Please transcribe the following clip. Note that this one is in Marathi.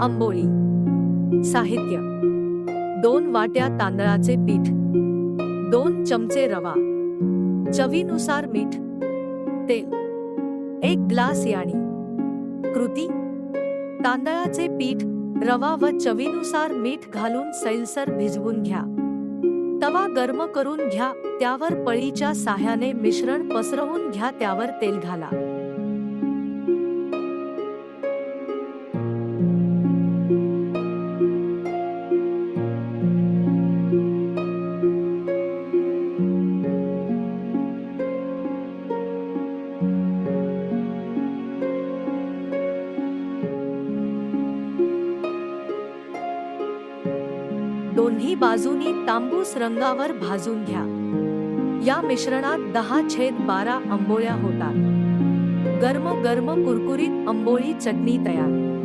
आंबोळी. साहित्य. दोन वाट्या तांदळाचे पीठ. दोन चमचे रवा. चवीनुसार मीठ. तेल. एक ग्लास याणी. कृती. तांदळाचे पीठ रवा व चवीनुसार मीठ घालून सैलसर भिजवून घ्या. तवा गरम करून घ्या त्यावर पळीच्या साह्याने मिश्रण पसरवून घ्या त्यावर तेल घाला. दोन्ही बाजूनी तांबूस रंगावर भाजून घ्या. या मिश्रणात दहा छेद बारा आंबोळ्या होतात. गर्म गर्म कुरकुरीत आंबोळी चटणी तयार.